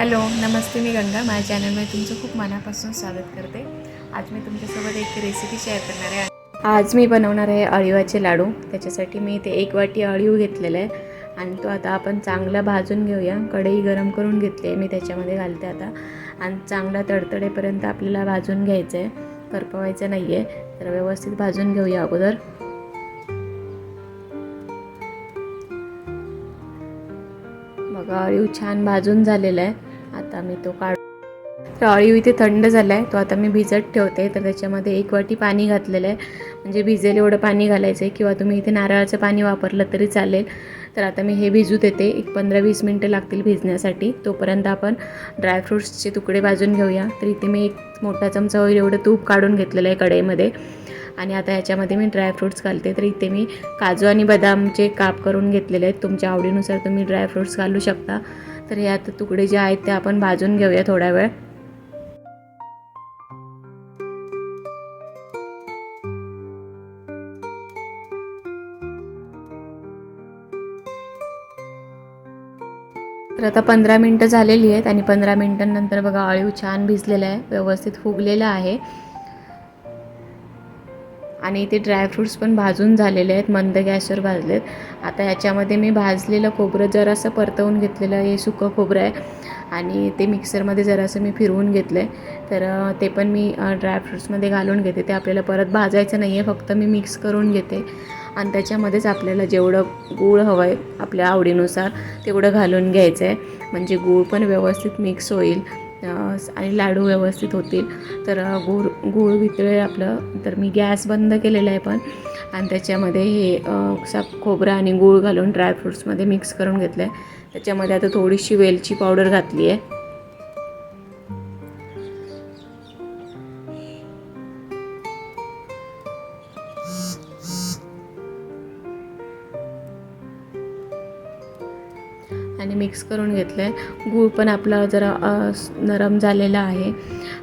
Hello नमस्ते मी गंगा. माझ्या चॅनलमध्ये तुमचं खूप मनापासून स्वागत करते. आज मी तुमच्यासोबत एक रेसिपी शेअर करणार आहे. आज मी बनवणार आहे अळीवाचे लाडू. त्याच्यासाठी मी इथे एक वाटी अळीव घेतलेला आहे आणि तो आता आपण चांगला भाजून घेऊया. कढई गरम करून घेतली आहे. मी त्याच्यामध्ये घालते आता. आणि चांगला तडतडेपर्यंत आपल्याला भाजून घ्यायचं आहे. करपवायचं नाही आहे तर व्यवस्थित भाजून घेऊया अगोदर. बघा अळीव छान भाजून झालेला आहे. आता मी तो काढ तर अळीव इथे थंड झाला आहे तो आता मी भिजत ठेवते. तर त्याच्यामध्ये एक वाटी पाणी घातलेलं आहे. म्हणजे भिजेल एवढं पाणी घालायचं आहे किंवा तुम्ही इथे नारळाचं पाणी वापरलं तरी चालेल. तर आता मी हे भिजू देते. एक पंधरा वीस मिनटं लागतील भिजण्यासाठी. तोपर्यंत आपण ड्रायफ्रूट्सचे तुकडे भाजून घेऊया. तर इथे मी एक मोठा चमचा होईल एवढं तूप काढून घेतलेलं आहे कढईमध्ये. आणि आता ह्याच्यामध्ये मी ड्रायफ्रूट्स घालते. तर इथे मी काजू आणि बदामचे काप करून घेतलेले आहेत. तुमच्या आवडीनुसार तुम्ही ड्रायफ्रूट्स घालू शकता. तर हे आता तुकडे जे आहेत ते आपण भाजून घेऊया थोडा वेळ. तर आता पंधरा मिनटं झालेली आहेत आणि पंधरा मिनटांनंतर बघा अळीव छान भिजलेला आहे. व्यवस्थित फुगलेलं आहे. आणि इथे ड्रायफ्रूट्स पण भाजून झालेले आहेत मंद गॅसवर भाजलेत. आता ह्याच्यामध्ये मी भाजलेलं खोबरं जरासं परतवून घेतलेलं हे सुकं खोबरं आहे. आणि ते मिक्सरमध्ये जरासं मी फिरवून घेतलं आहे तर ते पण मी ड्रायफ्रूट्समध्ये घालून घेते. ते आपल्याला परत भाजायचं नाही आहे फक्त मी मिक्स करून घेते. आणि त्याच्यामध्येच आपल्याला जेवढं गूळ हवं आहे आपल्या आवडीनुसार तेवढं घालून घ्यायचं आहे म्हणजे गूळ पण व्यवस्थित मिक्स होईल. आणि लाडू व्यवस्थित होतील. तर गोड गूळ गूळ आपलं तर मी गॅस बंद केलेला आहे पण. आणि त्याच्यामध्ये हे सा खोबरं आणि गूळ घालून ड्रायफ्रूट्समध्ये मिक्स करून घेतलं आहे त्याच्यामध्ये आता थोडीशी वेलची पावडर घातली आहे आणि मिक्स करून घेतलं आहे गूळ पण आपला जरा नरम झालेला आहे.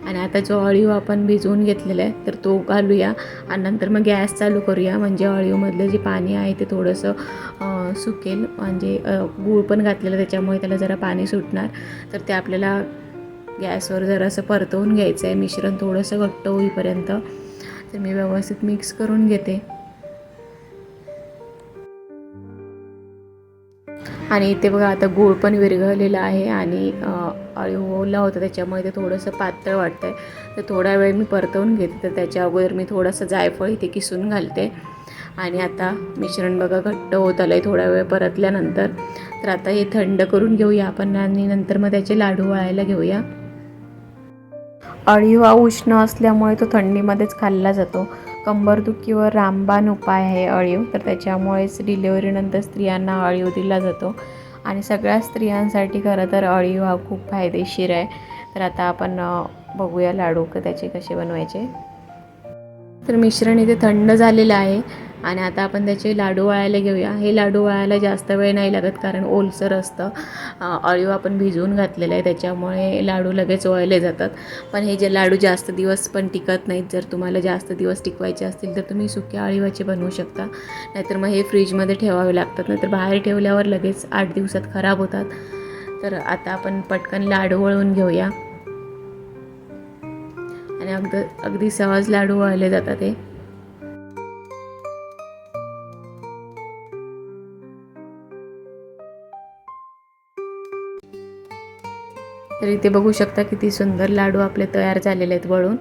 आणि आता जो अळीव आपण भिजवून घेतलेला आहे तर तो घालूया. आणि नंतर मग गॅस चालू करूया. म्हणजे अळीवमधलं जे पाणी आहे ते थोडंसं सुकेल. म्हणजे गूळ पण घातलेलं त्याच्यामुळे त्याला जरा पाणी सुटणार. तर ते आपल्याला गॅसवर जरासं परतवून घ्यायचं आहे मिश्रण थोडंसं घट्ट होईपर्यंत. तर मी व्यवस्थित मिक्स करून घेते. आणि इथे बघा आता गूळ पण विरघळलेला आहे आणि अ, ओला होता त्याच्यामुळे ते थोडंसं पातळ वाटतं आहे तर थोडा वेळ मी परतवून घेते तर त्याच्या अगोदर मी थोडंसं जायफळ इथे किसून घालते. आणि आता मिश्रण बघा घट्ट होत आलं आहे थोडा वेळ परतल्यानंतर. तर आता हे थंड करून घेऊया आपण आणि नंतर मग त्याचे लाडू वळायला घेऊया. अळीव हा उष्ण असल्यामुळे तो थंडीमध्येच खाल्ला जातो. कंबरदुखीवर रामबाण उपाय आहे अळीव तर त्याच्यामुळेच डिलेवरीनंतर स्त्रियांना अळीव दिला जातो. आणि सगळ्या स्त्रियांसाठी खरं तर अळीव हा खूप फायदेशीर आहे. तर आता आपण बघूया लाडू क त्याचे कसे बनवायचे. तर मिश्रण इथे थंड झालेलं आहे. आणि आता आपण त्याचे लाडू वळायला घेऊया. हे लाडू वळायला जास्त वेळ नाही लागत कारण ओलसर असतं. अ, अळीव आपण भिजवून घातलेलं आहे त्याच्यामुळे लाडू लगेच वळले जातात. पण हे जे लाडू जास्त दिवस पण टिकत नाहीत जर तुम्हाला जास्त दिवस टिकवायचे असतील तर तुम्ही सुक्या अळीवाचे बनवू शकता. नाहीतर मग हे फ्रीजमध्ये ठेवावे लागतात. नाहीतर बाहेर ठेवल्यावर लगेच आठ दिवसात खराब होतात. तर आता आपण पटकन लाडू वळवून घेऊया. आणि अगदी अगदी सहज लाडू वळले जातात हे. तर इथे बघू शकता किती सुंदर लाडू आपले तयार झालेले आहेत वळून.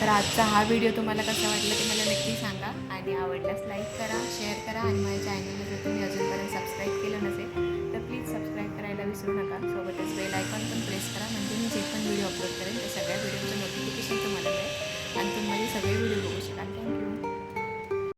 तर आजचा हा व्हिडिओ तुम्हाला कसा वाटला ते मला नक्की सांगा. आणि आवडल्यास लाईक करा शेअर करा आणि माझ्या चॅनलला जर तुम्ही अजूनपर्यंत सबस्क्राईब केलं नसेल तर प्लीज सबस्क्राईब करायला विसरू नका. सोबतच बेल आयकॉन पण प्रेस करा. म्हणजे मी जे पण व्हिडिओ अपलोड करेन ते सगळ्या व्हिडिओ